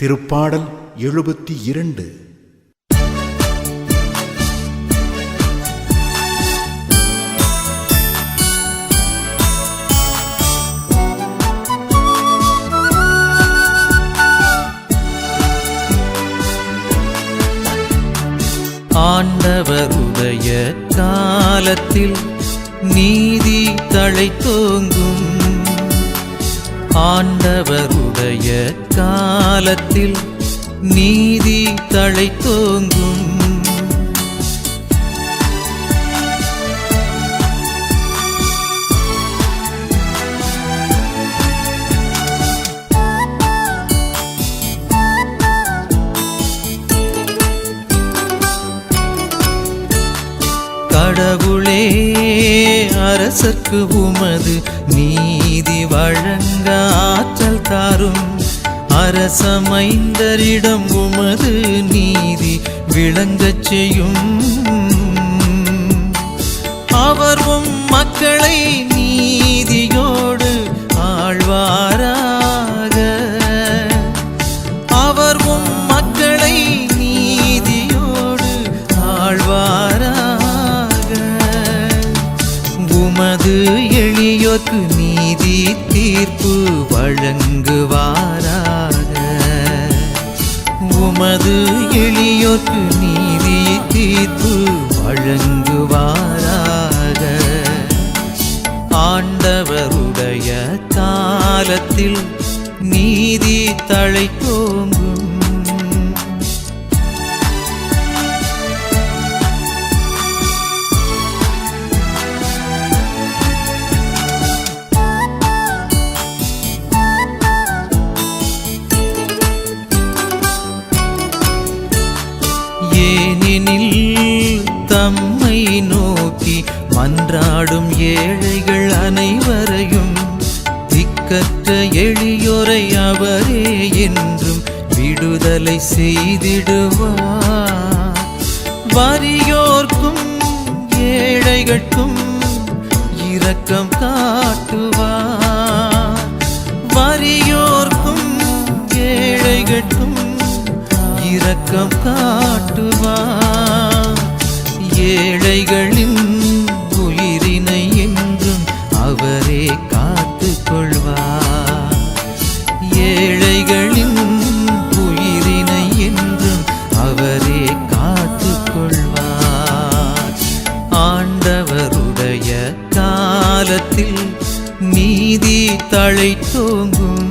திருப்பாடல் எழுபத்தி இரண்டு. ஆண்டவருடைய காலத்தில் நீதி தழைத்தோங்கும். ஆண்டவருடைய காலத்தில் நீதி தழைத்தோங்கும். கடவுளே அரசர்க்கு உமது நீதி வழங்க ஆற்றல் தாரும். அரசமைந்தரிடம் உமது நீதி விளங்கச் செய்யும். அவர் மக்களை நீதியோடு ஆழ்வாராக. அவர் மக்களை நீதியோடு ஆழ்வாராக. உமது எளியோர்க்கு நீதி தீர்ப்பு வழங்குவாராக. உமது எளியோர்க்கு நீதி தீர்ப்பு வழங்குவாராக. ஆண்டவருடைய காலத்தில் நீதி தழைத்தோங்கும் ஏனில் தம்மை நோக்கி மன்றாடும் ஏழைகள் அனைவரையும் திக்கற்ற எளியோரை அவரே என்றும் விடுதலை செய்திடுவார். வரியோர்க்கும் ஏழைகட்கும் இரக்கம் கா இரக்கம் காட்டுவார் ஏழைகளின் உயிரினை என்றும் அவரே காத்து கொள்வார் ஏழைகளின் உயிரினை என்றும் அவரே காத்து கொள்வார் ஆண்டவருடைய காலத்தில் நீதி தழைத்தோங்கும்